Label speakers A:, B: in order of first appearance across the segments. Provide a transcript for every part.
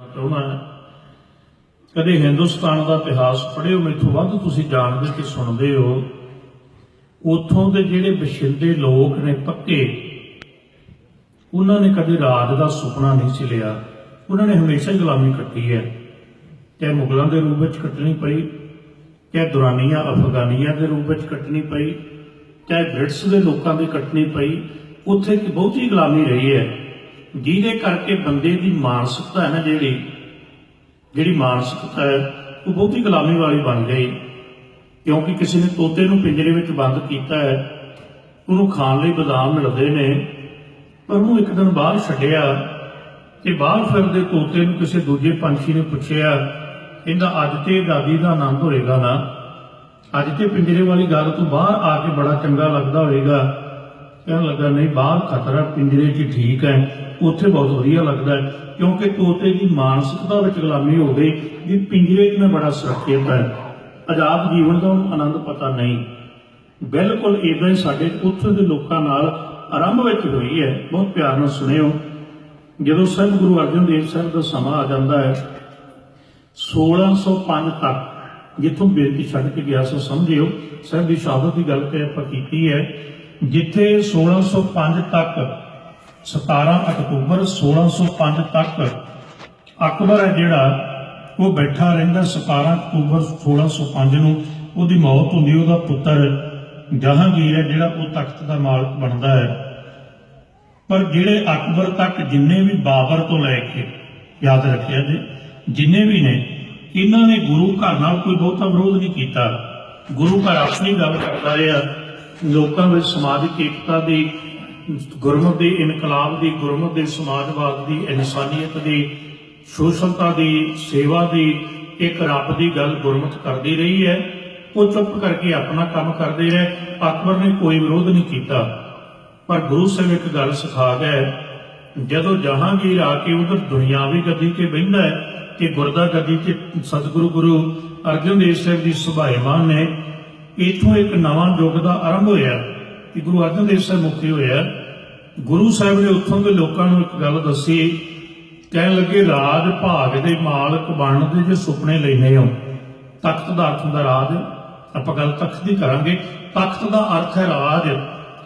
A: ਚਾਹੁੰਦਾ ਕਦੇ ਹਿੰਦੁਸਤਾਨ ਦਾ ਇਤਿਹਾਸ ਪੜ੍ਹਿਓ, ਮੈਥੋਂ ਵੱਧ ਤੁਸੀਂ ਜਾਣਦੇ ਤੇ ਸੁਣਦੇ ਹੋ। ਉੱਥੋਂ ਦੇ ਜਿਹੜੇ ਬਸ਼ਿੰਦੇ ਲੋਕ ਨੇ ਪੱਕੇ, ਉਹਨਾਂ ਨੇ ਕਦੇ ਰਾਜ ਦਾ ਸੁਪਨਾ ਨਹੀਂ ਸੀ ਲਿਆ। ਉਹਨਾਂ ਨੇ ਹਮੇਸ਼ਾ ਗੁਲਾਮੀ ਕੱਟੀ ਹੈ। ਚਾਹੇ ਮੁਗਲਾਂ ਦੇ ਰੂਪ ਵਿੱਚ ਕੱਟਣੀ ਪਈ, ਚਾਹੇ ਦੁਰਾਨੀਆਂ ਅਫਗਾਨੀਆਂ ਦੇ ਰੂਪ ਵਿੱਚ ਕੱਟਣੀ ਪਈ, ਚਾਹੇ ਬ੍ਰਿਟਿਸ਼ ਦੇ ਲੋਕਾਂ ਦੀ ਕੱਟਣੀ ਪਈ, ਉੱਥੇ ਇੱਕ ਬਹੁਤੀ ਗੁਲਾਮੀ ਰਹੀ ਹੈ। ਜਿਹਦੇ ਕਰਕੇ ਬੰਦੇ ਦੀ ਮਾਨਸਿਕਤਾ ਹੈ ਨਾ ਜਿਹੜੀ ਜਿਹੜੀ ਮਾਨਸਿਕਤਾ ਹੈ, ਉਹ ਬਹੁਤੀ ਗੁਲਾਮੀ ਵਾਲੀ ਬਣ ਗਈ। ਕਿਉਂਕਿ ਕਿਸੇ ਨੇ ਤੋਤੇ ਨੂੰ ਪਿੰਜਰੇ ਵਿੱਚ ਬੰਦ ਕੀਤਾ ਹੈ, ਉਹਨੂੰ ਖਾਣ ਲਈ ਬਦਾਮ ਮਿਲਦੇ ਨੇ, ਪਰ ਉਹਨੂੰ ਇੱਕ ਦਿਨ ਬਾਹਰ ਛੱਡਿਆ ਤੇ ਬਾਹਰ ਫਿਰਦੇ ਤੋਤੇ ਨੂੰ ਕਿਸੇ ਦੂਜੇ ਪੰਛੀ ਨੇ ਪੁੱਛਿਆ, ਕਹਿੰਦਾ, ਅੱਜ ਤੇ ਦਾਦੀ ਦਾ ਆਨੰਦ ਹੋਏਗਾ ਨਾ। ਅੱਜ ਤੇ ਪਿੰਜਰੇ ਵਾਲੀ ਗੱਲ ਤੋਂ ਬਾਹਰ ਆ ਕੇ ਬੜਾ ਚੰਗਾ ਲੱਗਦਾ ਹੋਏਗਾ। ਕਹਿਣ ਲੱਗਾ, ਨਹੀਂ, ਬਾਹਰ ਖਤਰਾ ਪਿੰਜਰੇ 'ਚ ਠੀਕ ਹੈ। ਉੱਥੇ ਬਹੁਤ ਵਧੀਆ ਲੱਗਦਾ ਹੈ, ਕਿਉਂਕਿ ਤੋਤੇ ਦੀ ਮਾਨਸਿਕਤਾ ਵਿੱਚ ਗੁਲਾਮੀ ਹੋ ਗਈ ਵੀ ਪਿੰਜਰੇ 'ਚ ਮੈਂ ਬੜਾ ਸੁਰੱਖਿਅਤ ਹੈ। ਆਜ਼ਾਦ ਜੀਵਨ ਦਾ ਉਹਨੂੰ ਆਨੰਦ ਪਤਾ ਨਹੀਂ। ਬਿਲਕੁਲ ਇਦਾਂ ਹੀ ਸਾਡੇ ਉੱਥੇ ਦੇ ਲੋਕਾਂ ਨਾਲ ਆਰੰਭ ਵਿੱਚ ਹੋਈ ਹੈ। ਬਹੁਤ ਪਿਆਰ ਨਾਲ ਸੁਣਿਓ। ਜਦੋਂ ਸਾਹਿਬ ਗੁਰੂ ਅਰਜਨ ਦੇਵ ਸਾਹਿਬ ਦਾ ਸਮਾਂ ਆ ਜਾਂਦਾ ਹੈ 1605 ਤੱਕ ਜਿੱਥੋਂ ਬੇਨਤੀ ਛੱਡ ਕੇ ਗਿਆ ਸੋ ਸਮਝਿਓ ਸਾਹਿਬ ਦੀ ਸ਼ਹਾਦਤ ਦੀ ਗੱਲ ਤੇ ਆਪਾਂ ਕੀਤੀ ਹੈ, ਜਿੱਥੇ 1605 ਤੱਕ 17 ਅਕਤੂਬਰ 1605 ਤੱਕ ਅਕਬਰ ਹੈ ਜਿਹੜਾ ਉਹ ਬੈਠਾ ਰਹਿੰਦਾ 17 ਅਕਤੂਬਰ 1605 ਨੂੰ। ਉਹਦੀ ਮੌਤ ਹੁੰਦੀ, ਉਹਦਾ ਪੁੱਤਰ ਜਹਾਂਗੀਰ ਹੈ ਜਿਹੜਾ ਉਹ ਤਖਤ ਦਾ ਮਾਲਕ ਬਣਦਾ ਹੈ। ਪਰ ਜਿਹੜੇ ਅਕਬਰ ਤੱਕ ਜਿੰਨੇ ਵੀ ਬਾਬਰ ਤੋਂ ਲੈ ਕੇ, ਯਾਦ ਰੱਖਿਆ ਜੀ, ਜਿੰਨੇ ਵੀ ਨੇ, ਇਹਨਾਂ ਨੇ ਗੁਰੂ ਘਰ ਨਾਲ ਕੋਈ ਬਹੁਤਾ ਵਿਰੋਧ ਨਹੀਂ ਕੀਤਾ। ਗੁਰੂ ਘਰ ਆਪਣੀ ਗੱਲ ਕਰਦਾ ਰਿਹਾ, ਲੋਕਾਂ ਵਿੱਚ ਸਮਾਜਿਕ ਏਕਤਾ ਦੀ ਗੁਰਮਤਿ ਦੇ ਇਨਕਲਾਬ ਦੀ ਗੁਰਮਤਿ ਦੇ ਸਮਾਜਵਾਦ ਦੀ, ਇਨਸਾਨੀਅਤ ਦੀ ਸੋਸ਼ਲਤਾ ਦੀ, ਸੇਵਾ ਦੀ, ਇੱਕ ਰੱਬ ਦੀ ਗੱਲ ਗੁਰਮਤਿ ਕਰਦੀ ਰਹੀ ਹੈ। ਉਹ ਚੁੱਪ ਕਰਕੇ ਆਪਣਾ ਕੰਮ ਕਰਦੇ ਰਹੇ। ਅਕਬਰ ਨੇ ਕੋਈ ਵਿਰੋਧ ਨਹੀਂ ਕੀਤਾ। ਪਰ ਗੁਰੂ ਸਾਹਿਬ ਇੱਕ ਗੱਲ ਸਿਖਾ ਗਏ, ਜਦੋਂ ਜਹਾਂਗੀਰ ਆ ਕੇ ਉਧਰ ਦੁਨਿਆਵੀ ਗੱਦੀ ਤੇ ਬਹਿੰਦਾ ਹੈ ਕਿ ਗੁਰਦਾ ਗੱਦੀ ਤੇ ਸਤਿਗੁਰੂ ਗੁਰੂ ਅਰਜਨ ਦੇਵ ਸਾਹਿਬ ਦੀ ਸੁਭਾਏਮਾਨ ਨੇ, ਇਥੋਂ ਇੱਕ ਨਵਾਂ ਯੁੱਗ ਦਾ ਆਰੰਭ ਹੋਇਆ। ਕਿ ਗੁਰੂ ਅਰਜਨ ਦੇਵ ਸਾਹਿਬ ਮੁਖੀ ਹੋਇਆ। ਗੁਰੂ ਸਾਹਿਬ ਨੇ ਉੱਥੋਂ ਦੇ ਲੋਕਾਂ ਨੂੰ ਇੱਕ ਗੱਲ ਦੱਸੀ, ਕਹਿਣ ਲੱਗੇ, ਰਾਜ ਭਾਗ ਦੇ ਮਾਲਕ ਬਣਨ ਦੇ ਜੇ ਸੁਪਨੇ ਲੈਨੇ ਹੋ ਤਖਤ ਦਾ ਅਰਥ ਹੁੰਦਾ ਰਾਜ। ਆਪਾਂ ਗੱਲ ਤਖਤ ਦੀ ਕਰਾਂਗੇ। ਤਖਤ ਦਾ ਅਰਥ ਹੈ ਰਾਜ।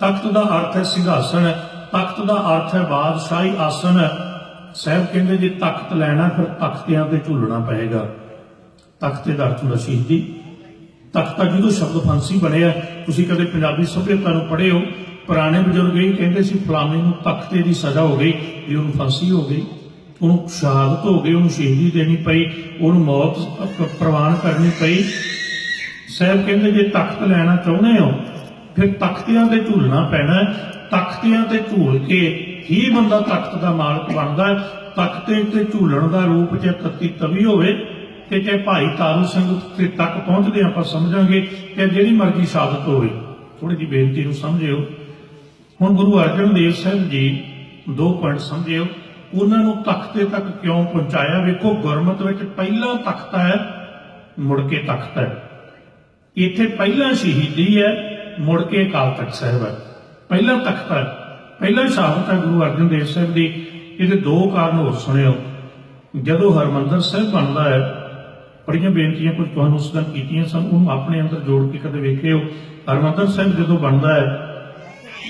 A: ਤਖਤ ਦਾ ਅਰਥ ਹੈ ਸਿੰਘਾਸਨ ਤਖਤ ਦਾ ਅਰਥ ਹੈ ਬਾਦਸ਼ਾਹੀ ਆਸਣ। ਸਾਹਿਬ ਕਹਿੰਦੇ, ਜੇ ਤਖਤ ਲੈਣਾ, ਫਿਰ ਤਖਤਿਆਂ ਤੇ ਝੂਲਣਾ ਪਏਗਾ। ਤਖਤੇ ਦਾ ਅਰਥ ਹੁੰਦਾ ਸ਼ਹੀਦੀ। ਤਖਤਾ ਜਦੋਂ ਸ਼ਬਦ ਫਾਂਸੀ ਬਣਿਆ ਤੁਸੀਂ ਕਦੇ ਪੰਜਾਬੀ ਸਭਿਅਤਾ ਨੂੰ ਪੜ੍ਹੇ ਹੋ ਪੁਰਾਣੇ ਬਜ਼ੁਰਗ ਇਹ ਕਹਿੰਦੇ ਸੀ, ਫਲਾਣੇ ਨੂੰ ਤਖਤੇ ਦੀ ਸਜ਼ਾ ਹੋ ਗਈ, ਵੀ ਉਹਨੂੰ ਫਾਂਸੀ ਹੋ ਗਈ। ਉਹਨੂੰ ਸ਼ਹਾਦਤ ਹੋ ਗਈ, ਉਹਨੂੰ ਸ਼ਹੀਦੀ ਦੇਣੀ ਪਈ, ਉਹਨੂੰ ਮੌਤ ਪ੍ਰਵਾਨ ਕਰਨੀ ਪਈ। ਸਾਹਿਬ ਕਹਿੰਦੇ, ਜੇ ਤਖਤ ਲੈਣਾ ਚਾਹੁੰਦੇ ਹੋ, ਫਿਰ ਤਖਤਿਆਂ ਤੇ ਝੂਲਣਾ ਪੈਣਾ ਤਖਤਿਆਂ ਤੇ ਝੂਲ ਕੇ ਹੀ ਬੰਦਾ ਤਖਤ ਦਾ ਮਾਲਕ ਬਣਦਾ ਹੈ। ਤਖਤੇ ਤੇ ਝੂਲਣ ਦਾ ਰੂਪ ਜੇ ਤਤੀ ਤਵੀ ਹੋਵੇ, ਤੇ ਜੇ ਭਾਈ ਤਾਰੂ ਸਿੰਘ ਤੇ ਤੱਕ ਪਹੁੰਚਦੇ ਆਪਾਂ ਸਮਝਾਂਗੇ ਕਿ ਜਿਹੜੀ ਮਰਜ਼ੀ ਸ਼ਹਾਦਤ ਹੋਵੇ। ਥੋੜੀ ਜਿਹੀ ਬੇਨਤੀ ਨੂੰ ਸਮਝਿਓ। ਹੁਣ ਗੁਰੂ ਅਰਜਨ ਦੇਵ ਸਾਹਿਬ ਜੀ ਦੋ ਪੁਆਇੰਟ ਸਮਝਿਓ, ਉਹਨਾਂ ਨੂੰ ਤਖਤੇ ਤੱਕ ਕਿਉਂ ਪਹੁੰਚਾਇਆ? ਵੇਖੋ, ਗੁਰਮਤ ਵਿੱਚ ਪਹਿਲਾ ਤਖਤ ਹੈ, ਮੁੜ ਕੇ ਤਖਤ ਹੈ। ਇੱਥੇ ਪਹਿਲਾ ਸ਼ਹੀਦੀ ਹੈ, ਮੁੜ ਕੇ ਅਕਾਲ ਤਖਤ ਸਾਹਿਬ ਹੈ। ਪਹਿਲਾ ਤਖਤ ਹੈ, ਪਹਿਲਾ ਸ਼ਹਾਦਤ ਹੈ ਗੁਰੂ ਅਰਜਨ ਦੇਵ ਸਾਹਿਬ ਦੀ। ਇਹਦੇ ਦੋ ਕਾਰਨ ਹੋਰ ਸੁਣਿਓ। ਜਦੋਂ ਹਰਮੰਦਰ ਸਾਹਿਬ ਬਣਦਾ ਹੈ, ਬੜੀਆਂ ਬੇਨਤੀਆਂ ਕੁਝ ਤੁਹਾਨੂੰ ਉਸ ਦਿਨ ਕੀਤੀਆਂ ਸਨ, ਉਹਨੂੰ ਆਪਣੇ ਅੰਦਰ ਜੋੜ ਕੇ ਕਦੇ ਵੇਖਿਓ। ਹਰਮੰਦਰ ਸਾਹਿਬ ਜਦੋਂ ਬਣਦਾ ਹੈ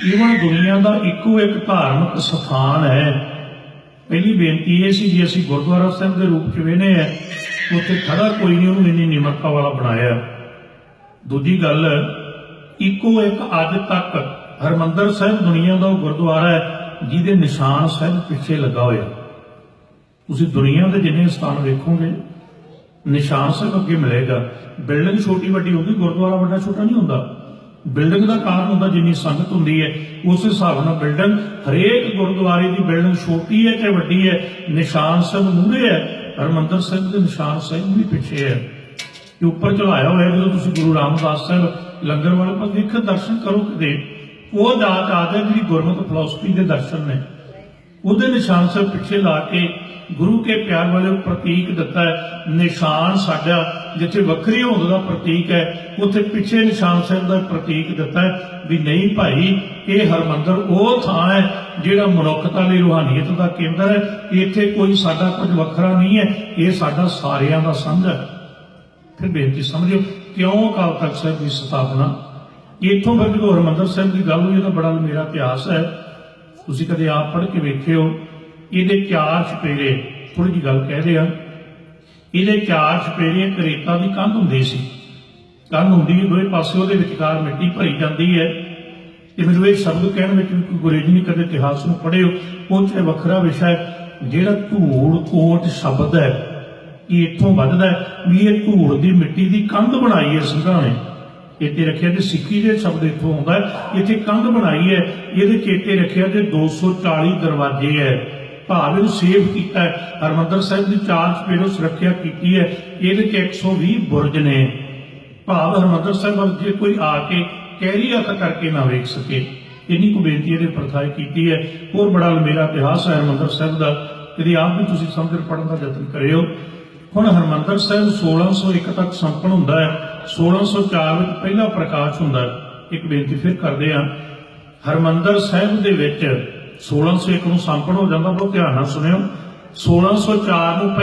A: ਈਵਨ ਦੁਨੀਆ ਦਾ ਇੱਕੋ ਇੱਕ ਧਾਰਮਿਕ ਸਥਾਨ ਹੈ। ਪਹਿਲੀ ਬੇਨਤੀ ਇਹ ਸੀ ਜੇ ਅਸੀਂ ਗੁਰਦੁਆਰਾ ਸਾਹਿਬ ਦੇ ਰੂਪ ਚ ਵੇਨੇ ਆ, ਉੱਥੇ ਖੜਾ ਕੋਈ ਨਹੀਂ, ਉਹਨੂੰ ਇੰਨੀ ਨਿਮਰਤਾ ਵਾਲਾ ਬਣਾਇਆ। ਦੂਜੀ ਗੱਲ, ਇੱਕੋ ਇੱਕ ਅੱਜ ਤੱਕ ਹਰਮੰਦਰ ਸਾਹਿਬ ਦੁਨੀਆ ਦਾ ਉਹ ਗੁਰਦੁਆਰਾ ਹੈ, ਜਿਹਦੇ ਨਿਸ਼ਾਨ ਸਾਹਿਬ ਪਿੱਛੇ ਲੱਗਾ ਹੋਇਆ। ਤੁਸੀਂ ਦੁਨੀਆ ਦੇ ਜਿੰਨੇ ਸਥਾਨ ਵੇਖੋਗੇ, ਨਿਸ਼ਾਨ ਸਾਹਿਬ ਅੱਗੇ ਮਿਲੇਗਾ। ਬਿਲਡਿੰਗ ਛੋਟੀ ਵੱਡੀ ਹੋਗੀ ਗੁਰਦੁਆਰਾ ਵੱਡਾ ਛੋਟਾ ਨਹੀਂ ਹੁੰਦਾ। ਬਿਲਡਿੰਗ ਦਾ ਕਾਰਨ ਹੁੰਦਾ, ਜਿੰਨੀ ਸੰਗਤ ਹੁੰਦੀ ਹੈ, ਉਸ ਹਿਸਾਬ ਨਾਲ ਬਿਲਡਿੰਗ ਹਰੇਕ ਗੁਰਦੁਆਰੇ ਦੀ ਬਿਲਡਿੰਗ ਛੋਟੀ ਹੈ ਚਾਹੇ ਵੱਡੀ ਹੈ? ਨਿਸ਼ਾਨ ਸਾਹਿਬ ਮੂਹਰੇ ਹੈ, ਹਰਮੰਦਰ ਸਾਹਿਬ ਦੇ ਨਿਸ਼ਾਨ ਸਾਹਿਬ ਵੀ ਪਿੱਛੇ ਹੈ। ਕਿ ਉੱਪਰ ਚੜਾਇਆ ਹੋਇਆ ਜਦੋਂ ਤੁਸੀਂ ਗੁਰੂ ਰਾਮਦਾਸ ਸਾਹਿਬ ਲੰਗਰ ਵਾਲੇ ਪਾਸੇ ਦੇਖ ਦਰਸ਼ਨ ਕਰੋ ਕਿਤੇ। ਉਹ ਦਾਤ ਆਦੇ ਜਿਹੜੀ ਗੁਰਮਤਿ ਫਿਲਾਸਫੀ ਦੇ ਦਰਸ਼ਨ ਨੇ। ਉਹਦੇ ਨਿਸ਼ਾਨ ਸਾਹਿਬ ਪਿੱਛੇ ਲਾ ਕੇ ਗੁਰੂ ਕੇ ਪਿਆਰ ਵਾਲੇ ਪ੍ਰਤੀਕ ਦਿੱਤਾ ਹੈ, ਨਿਸ਼ਾਨ ਸਾਡਾ ਜਿੱਥੇ ਵੱਖਰੀ ਹੋਂਦ ਦਾ ਪ੍ਰਤੀਕ ਹੈ, ਉੱਥੇ ਪਿੱਛੇ ਨਿਸ਼ਾਨ ਸਾਹਿਬ ਦਾ ਪ੍ਰਤੀਕ ਦਿੱਤਾ ਵੀ ਨਹੀਂ ਭਾਈ, ਇਹ ਹਰਮੰਦਰ ਉਹ ਥਾਂ ਹੈ ਜਿਹੜਾ ਮਨੁੱਖਤਾ ਲਈ ਰੂਹਾਨੀਅਤ ਦਾ ਕੇਂਦਰ ਹੈ। ਇੱਥੇ ਕੋਈ ਸਾਡਾ ਕੁਝ ਵੱਖਰਾ ਨਹੀਂ ਹੈ, ਇਹ ਸਾਡਾ ਸਾਰਿਆਂ ਦਾ ਸਾਂਝਾ ਹੈ। ਫਿਰ ਬੇਨਤੀ ਸਮਝਿਓ, ਕਿਉਂ ਅਕਾਲ ਤਖਤ ਸਾਹਿਬ ਦੀ ਸਥਾਪਨਾ? ਇੱਥੋਂ ਫਿਰ ਜਦੋਂ ਹਰਮੰਦਰ ਸਾਹਿਬ ਦੀ ਗੱਲ ਹੋਈ ਇਹਦਾ ਬੜਾ ਮੇਰਾ ਇਤਿਹਾਸ ਹੈ। ਤੁਸੀਂ ਕਦੇ ਆਪ ਪੜ੍ਹ ਕੇ ਵੇਖਿਓ, ਇਹਦੇ ਚਾਰ ਚਪੇਰੇ ਥੋੜੀ ਜੀ ਗੱਲ ਕਹਿ ਆ ਇਹਦੇ ਚਾਰ ਚਪੇਰੇ ਕਰੇਤਾ ਦੀ ਕੰਧ ਹੁੰਦੀ ਸੀ। ਕੰਧ ਹੁੰਦੀ ਹੈ ਦੋਵੇਂ ਪਾਸੇ ਉਹਦੇ ਵਿਚਕਾਰ ਮਿੱਟੀ ਭਰੀ ਜਾਂਦੀ ਹੈ। ਤੇ ਮੈਨੂੰ ਇਹ ਸ਼ਬਦ ਕਹਿਣ ਵਿੱਚ ਵੀ ਕੋਈ ਗੁਰੇਜ ਨਹੀਂ ਕਦੇ ਇਤਿਹਾਸ ਨੂੰ ਪੜ੍ਹਿਓ। ਉਹ 'ਚ ਵੱਖਰਾ ਵਿਸ਼ਾ ਹੈ। ਜਿਹੜਾ ਧੂੜ ਕੋਟ ਸ਼ਬਦ ਹੈ, ਇਹ ਇੱਥੋਂ ਵੱਧਦਾ ਵੀ ਇਹ ਧੂੜ ਦੀ ਮਿੱਟੀ ਦੀ ਕੰਧ ਬਣਾਈ ਹੈ ਸਿੰਘਾਂ ਨੇ। ਇੱਥੇ ਰੱਖਿਆ ਤੇ ਸਿੱਖੀ ਦੇ ਸ਼ਬਦ ਇੱਥੋਂ ਆਉਂਦਾ ਹੈ, ਇੱਥੇ ਕੰਧ ਬਣਾਈ ਹੈ। ਇਹਦੇ ਚੇਤੇ ਰੱਖਿਆ ਤੇ 240 ਦਰਵਾਜ਼ੇ ਹੈ। ਭਾਵ ਇਹਨੂੰ ਸੇਵ ਕੀਤਾ ਹੈ। ਹਰਮੰਦਰ ਸਾਹਿਬ ਦੀ ਚਾਰ ਚਪੇਰੋ ਸੁਰੱਖਿਆ ਕੀਤੀ ਹੈ। ਇਹਦੇ ਚ 120 ਬੁਰਜ ਨੇ। ਭਾਵ ਹਰਮੰਦਰ ਸਾਹਿਬ ਜੇ ਕੋਈ ਆ ਕੇ ਕਹਿਰੀ ਅੱਖ ਕਰਕੇ ਨਾ ਵੇਖ ਸਕੇ, ਇੰਨੀ ਕੁ ਬੇਨਤੀ ਇਹਦੇ ਪ੍ਰਥਾਏ ਕੀਤੀ ਹੈ। ਹੋਰ ਬੜਾ ਮੇਰਾ ਇਤਿਹਾਸ ਹੈ ਹਰਮੰਦਰ ਸਾਹਿਬ ਦਾ। ਕਦੀ ਆਪ ਵੀ ਤੁਸੀਂ ਸਮਝ ਪੜਨ ਦਾ ਯਤਨ ਕਰਿਓ। ਹੁਣ ਹਰਮੰਦਰ ਸਾਹਿਬ 1601 ਤੱਕ ਸੰਪਨ ਹੁੰਦਾ ਹੈ। 1604 ਵਿੱਚ ਪਹਿਲਾ ਪ੍ਰਕਾਸ਼ ਹੁੰਦਾ ਹੈ। ਇੱਕ ਬੇਨਤੀ ਫਿਰ ਕਰਦੇ ਹਾਂ। ਹਰਮੰਦਰ ਸਾਹਿਬ ਦੇ ਵਿੱਚ 1601 ਨੂੰ ਸੰਪਨ ਹੋ ਜਾਂਦਾ ਬਹੁਤ ਧਿਆਨ ਨਾਲ ਸੁਣਿਓ। 1604 ਨੂੰ